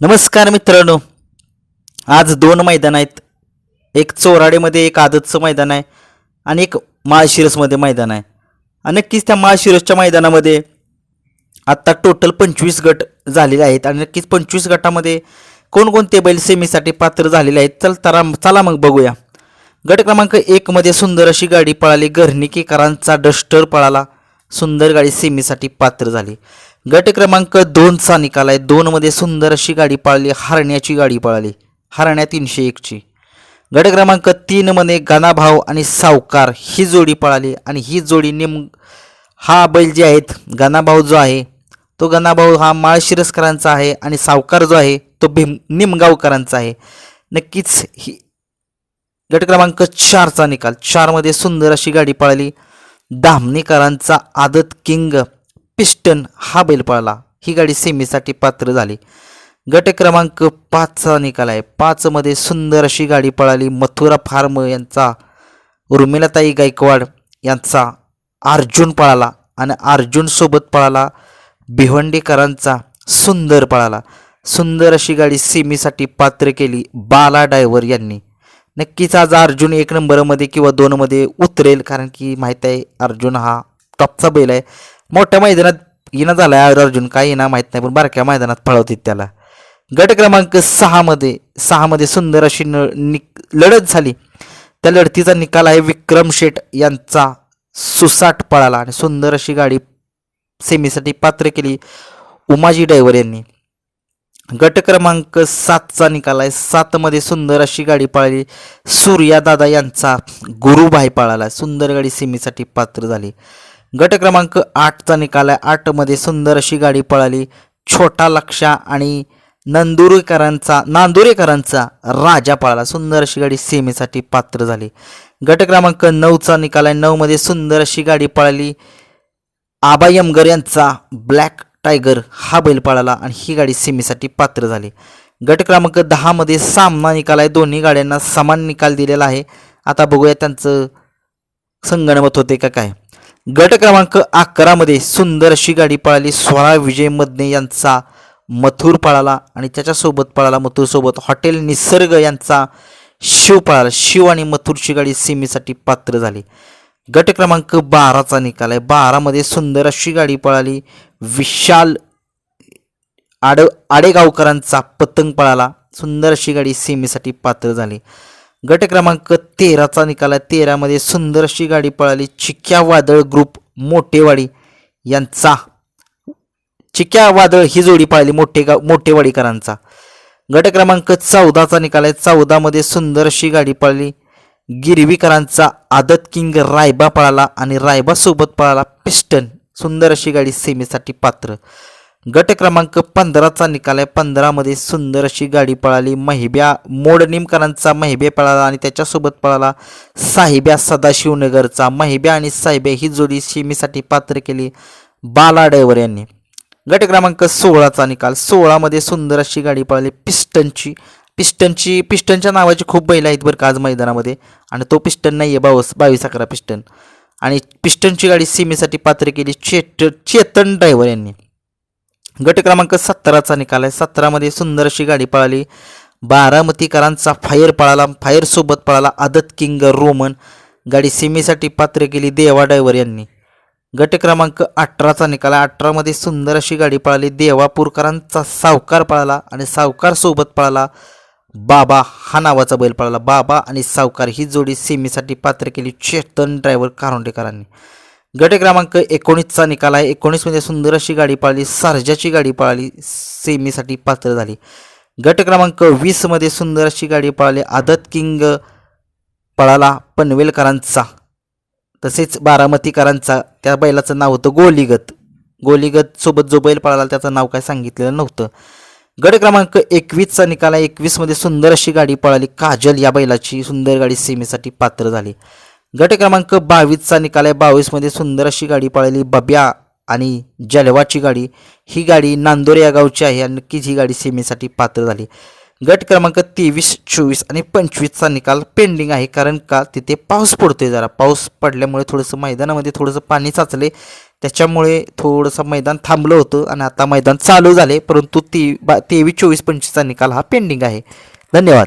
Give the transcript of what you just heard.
नमस्कार मित्रांनो. आज दोन मैदान आहेत. एक चोराडेमध्ये एक आदतचं मैदान आहे आणि एक माळशिरसमध्ये मैदान आहे. आणि नक्कीच त्या माळशिरसच्या मैदानामध्ये आत्ता टोटल पंचवीस गट झालेले आहेत आणि नक्कीच पंचवीस गटामध्ये कोणकोणते बैल सेमीसाठी पात्र झालेले आहेत चल तरा चला मग बघूया. गट क्रमांक एकमध्ये सुंदर अशी गाडी पळाली. घरनिकीकरांचा डस्टर पळाला. सुंदर गाडी सेमीसाठी पात्र झाली. गट क्रमांक दोनचा निकाल आहे. दोनमध्ये सुंदर अशी गाडी पाळली हरण्याची गाडी पळाली हरण्या तीनशे एकची गट क्रमांक तीनमध्ये गणाभाव आणि सावकार ही जोडी पळाली आणि ही जोडी नेम हा बैल जे आहेत गणाभाऊ जो आहे तो गणाभाऊ हा माळशिरसकरांचा आहे आणि सावकार जो आहे तो भीम निमगावकरांचा आहे. नक्कीच ही गट क्रमांक चारचा निकाल. चारमध्ये सुंदर अशी गाडी पळाली. धामणीकरांचा आदत किंग. पिस्टन हा बैल पळाला. ही गाडी सेमीसाठी पात्र झाली. गट क्रमांक पाचचा निकाल आहे. पाचमध्ये सुंदर अशी गाडी पळाली. मथुरा फार्म यांचा उर्मिलाताई गायकवाड यांचा अर्जुन पळाला आणि अर्जुनसोबत पळाला भिवंडीकरांचा सुंदर पळाला. सुंदर अशी गाडी सेमीसाठी पात्र केली बाला डायव्हर यांनी. नक्कीच आज अर्जुन एक नंबरमध्ये किंवा दोनमध्ये उतरेल कारण की माहीत आहे अर्जुन हा टॉपचा बैल आहे. मोठ्या मैदानात येणं झाला आहे अर्जुन. काय येणं माहीत नाही पण बारक्या मैदानात पळवतात त्याला. गट क्रमांक सहामध्ये सहामध्ये सुंदर अशी न निक लढत झाली. त्या लढतीचा निकाल आहे विक्रम शेठ यांचा सुसाट पळाला आणि सुंदर अशी गाडी सेमीसाठी पात्र केली उमाजी डायव्हर यांनी. गट क्रमांक सातचा निकाल आहे. सातमध्ये सुंदर अशी गाडी पळाली. सूर्यादादा यांचा गुरुभाई पळाला. सुंदर गाडी सेमीसाठी पात्र झाली. गट क्रमांक आठचा निकाल आहे. आठमध्ये सुंदर अशी गाडी पळाली. छोटा लक्षा आणि नंदुरेकरांचा नांदुरेकरांचा राजा पळाला. सुंदर अशी गाडी सेमीसाठी पात्र झाली. गट क्रमांक नऊचा निकाल आहे. नऊमध्ये सुंदर अशी गाडी पळाली. आबा यमगर यांचा ब्लॅक टायगर हा बैल पळाला आणि ही गाडी सेमीसाठी पात्र झाली. गट क्रमांक दहामध्ये सामना निकाल आहे. दोन्ही गाड्यांना समान निकाल दिलेला आहे. आता बघूया त्यांचं संगणमत होते का काय. गट क्रमांक अकरामध्ये सुंदर अशी गाडी पळाली. स्वरा विजय मदने यांचा मथुर पळाला आणि त्याच्यासोबत पळाला मथुरसोबत हॉटेल निसर्ग यांचा शिव पळाला. शिव आणि मथुरची गाडी सीमेसाठी पात्र झाली. गट क्रमांक बाराचा निकाल आहे. बारामध्ये सुंदर अशी गाडी पळाली. विशाल आड आडेगावकरांचा पतंग पळाला. सुंदर अशी गाडी सीमेसाठी पात्र झाली. गट क्रमांक तेराचा निकाल आहे. तेरामध्ये सुंदर अशी गाडी पळाली. चिक्या वादळ ग्रुप मोठेवाडी यांचा. चिक्या वादळ ही जोडी पाळली मोठे गाव मोठेवाडीकरांचा गट क्रमांक चौदाचा निकाल आहे. चौदामध्ये सुंदर अशी गाडी पळाली. गिरवीकरांचा आदत किंग रायबा पळाला आणि रायबासोबत पळाला पिस्टन. सुंदर अशी गाडी सेमीसाठी पात्र. गट क्रमांक पंधराचा निकाल आहे. पंधरामध्ये सुंदर अशी गाडी पळाली. महिब्या मोडनिमकरांचा महिब्या पळाला आणि त्याच्यासोबत पळाला साहिब्या सदाशिवनगरचा. महिब्या आणि साहिब्या ही जोडी सेमीसाठी पात्र केली बाला डायव्हर यांनी. गट क्रमांक सोळाचा निकाल. सोळामध्ये सुंदर अशी गाडी पळाली पिस्टनची. पिस्टनची पिस्टनच्या नावाची खूप बैल आहेत बरं का आज मैदानामध्ये. आणि तो पिस्टन नाही आहे बावस बावीस अकरा पिस्टन. आणि पिस्टनची गाडी सीमेसाठी पात्र केली चेट चेतन ड्रायव्हर यांनी. गट क्रमांक सतराचा निकाल आहे. सतरामध्ये सुंदर अशी गाडी पळाली. बारामतीकरांचा फायर पळाला. फायरसोबत पळाला आदत किंग रोमन. गाडी सेमीसाठी पात्र केली देवा डायव्हर यांनी. गट क्रमांक अठराचा निकाल आहे. अठरामध्ये सुंदर अशी गाडी पळाली. देवापूरकरांचा सावकार पळाला आणि सावकारसोबत पळाला. बाबा हा नावाचा बैल पळाला. बाबा आणि सावकार ही जोडी सेमीसाठी पात्र केली. चेतन ड्रायव्हर कारोंडेकरांनी. गट क्रमांक एकोणीसचा निकाल आहे. एकोणीसमध्ये सुंदर अशी गाडी पळाली. सारजाची गाडी पळाली. सेमीसाठी पात्र झाली. गट क्रमांक वीसमध्ये सुंदर अशी गाडी पळाली. आदत किंग पळाला पनवेलकरांचा. तसेच बारामतीकरांचा. त्या बैलाचं नाव होतं गोलीगत. गोलीगत सोबत जो बैल पळाला त्याचं नाव काय सांगितलेलं नव्हतं. गट क्रमांक एकवीसचा निकाल आहे. एकवीसमध्ये सुंदर अशी गाडी पळाली. काजल या बैलाची सुंदर गाडी सेमीसाठी पात्र झाली. गट क्रमांक बावीसचा निकाल आहे. बावीसमध्ये सुंदर अशी गाडी पळाली बब्या आणि जलवाची गाडी. ही गाडी नांदोरे या गावची आहे आणि नक्कीच ही गाडी सेमीसाठी पात्र झाली. गट क्रमांक तेवीस चोवीस आणि पंचवीसचा निकाल पेंडिंग आहे कारण का? तिथे पाऊस पडतोय जरा. पाऊस पडल्यामुळे थोडंसं मैदानामध्ये थोडंसं पाणी साचले. त्याच्यामुळे थोडंसं मैदान थांबलं होतं आणि आता मैदान चालू झाले. परंतु ती बा तेवीस चोवीस पंचवीसचा निकाल हा पेंडिंग आहे. धन्यवाद.